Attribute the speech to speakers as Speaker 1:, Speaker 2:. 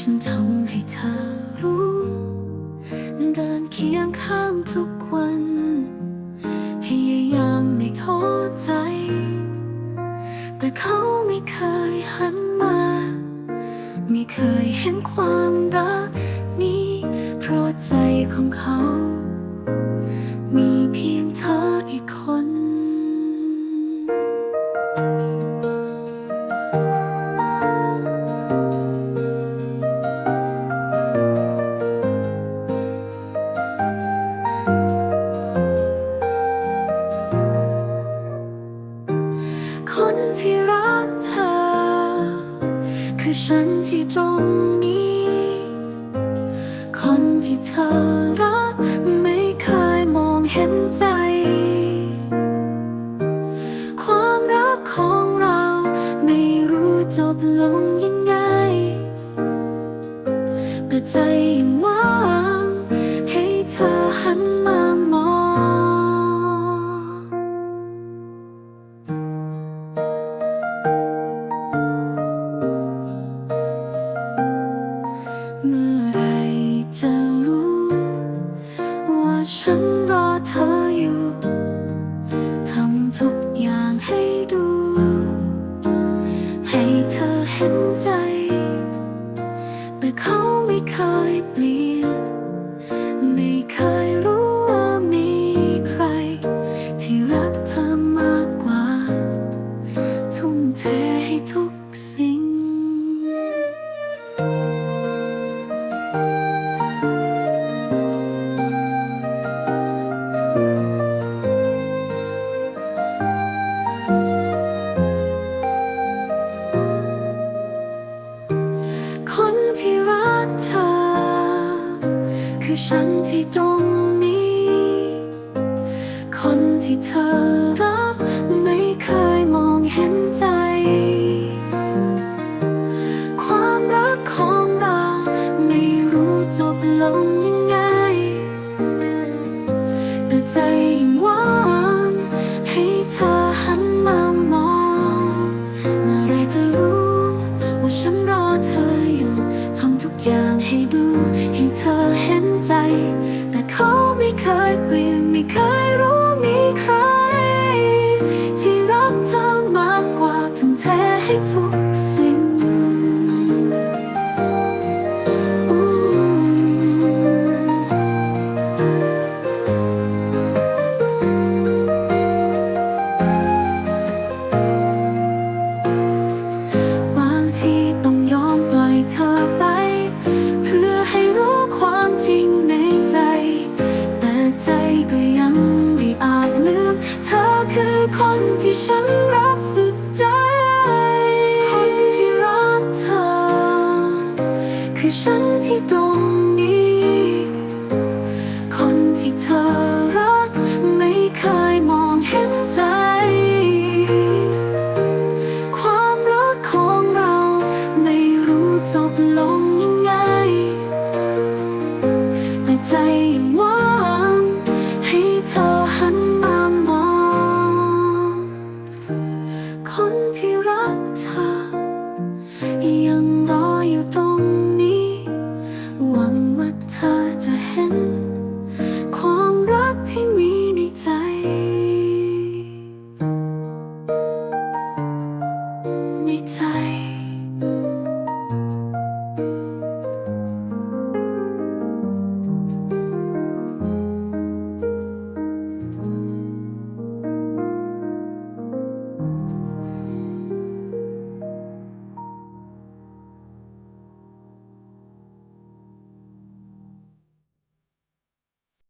Speaker 1: ฉันทำให้เธอรู้ เดินเคียงข้างทุกวันพยายามไม่ท้อใจ แต่เขาไม่เคยหันมา ไม่เคยเห็นความรักนี้ เพราะใจของเขา มีเพียงเธอ คือฉันที่ตรงนี้ คนที่เธอรักไม่เคยมองเห็นใจ ความรักของเราไม่รู้จบลงยังไงแต่ใจยังว่า ฉันรอเธออยู่ ทำทุกอย่างให้ดู ให้เธอเห็นใจ คือฉันที่ตรงนี้ คนที่เธอรักไม่เคยมองเห็นใจ ความรักของเราไม่รู้จบลงยังไงแต่ใจยังหวังให้เธอหันมามอง เมื่อไรจะรู้ว่าฉันรอเธอ แต่เขาไม่เคยเปลี่ยนไม่เคย ความรักของเราไม่รู้จบลง